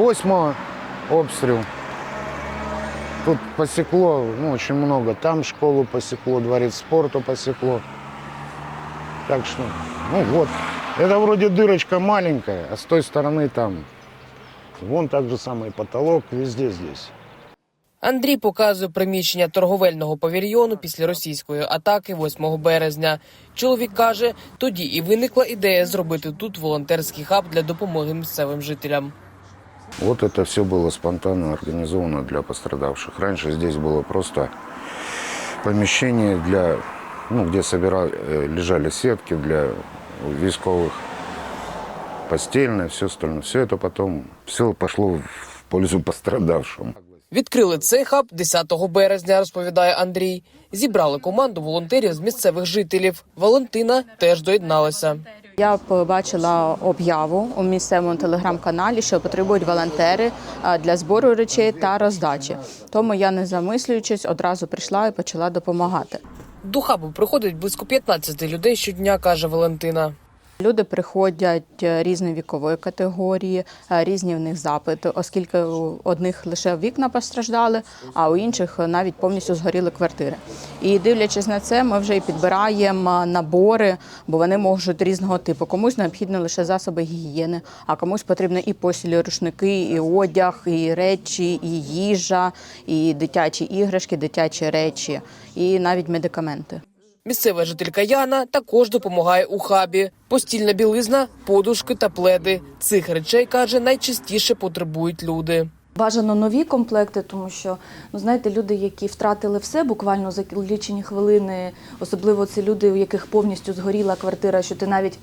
28 обстрел. Тут посекло ну, очень много. Там школу посекло, дворец спорту посекло. Так что, ну вот. Это вроде дырочка маленькая, а с той стороны там. Вон так же самый потолок, везде здесь. Андрій показує приміщення торговельного павільйону після російської атаки 8 березня. Чоловік каже, тоді і виникла ідея зробити тут волонтерський хаб для допомоги місцевим жителям. Вот это все было спонтанно организовано для пострадавших. Раньше здесь было просто помещение для, ну, где собирали, э, лежали сетки для військовых, постельное, все остальное. Все это потом, все пошло в пользу пострадавшим. Відкрили цей хаб 10 березня, розповідає Андрій. Зібрали команду волонтерів з місцевих жителів. Валентина теж доєдналася. Я побачила об'яву у місцевому телеграм-каналі, що потребують волонтери для збору речей та роздачі. Тому я, не замислюючись, одразу прийшла і почала допомагати. До хабу приходить близько 15 людей щодня, каже Валентина. Люди приходять е, різної вікової категорії, е, різні в них запити, оскільки у одних лише вікна постраждали, а у інших навіть повністю згоріли квартири. І дивлячись на це, ми вже і підбираємо набори, бо вони можуть різного типу. Комусь необхідні лише засоби гігієни, а комусь потрібно і постілі, рушники, і одяг, і речі, і їжа, і дитячі іграшки, дитячі речі, і навіть медикаменти. Місцева жителька Яна також допомагає у хабі. Постільна білизна, подушки та пледи. Цих речей каже, найчастіше потребують люди. Бажано нові комплекти, тому що ну знаєте, люди, які втратили все буквально за лічені хвилини, особливо це люди, у яких повністю згоріла квартира, що ти навіть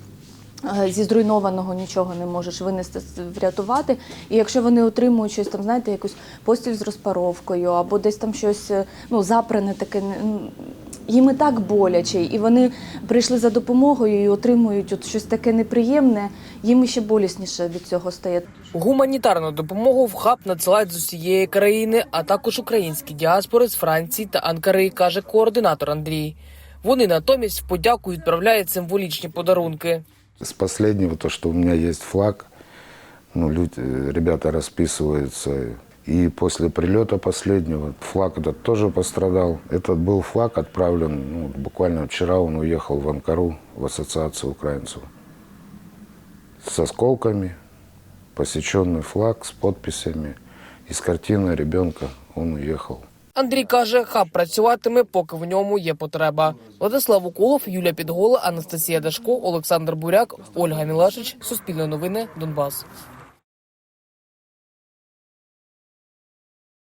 е, зі зруйнованого нічого не можеш винести врятувати. І якщо вони отримують щось там, знаєте, якусь постіль з розпаровкою, або десь там щось е, ну запрене таке. Їм і так боляче, і вони прийшли за допомогою і отримують от щось таке неприємне. Їм ще болісніше від цього стає. Гуманітарну допомогу в хаб надсилають з усієї країни, а також українські діаспори з Франції та Анкари, каже координатор Андрій. Вони натомість в подяку відправляють символічні подарунки. С последнего, то, что у меня есть флаг, ну, люди, э, ребята расписываются. И после прилета последнего флаг этот тоже пострадал. Этот был флаг отправлен, ну, буквально вчера он уехал в Анкару, в ассоциацию украинцев. С осколками, посеченный флаг с подписями. И с картиной ребенка он уехал. Андрій каже, хаб працюватиме, поки в ньому є потреба. Владислав Уколов, Юлія Підгола, Анастасія Дашко, Олександр Буряк, Ольга Мілашич. Суспільне новини, Донбас.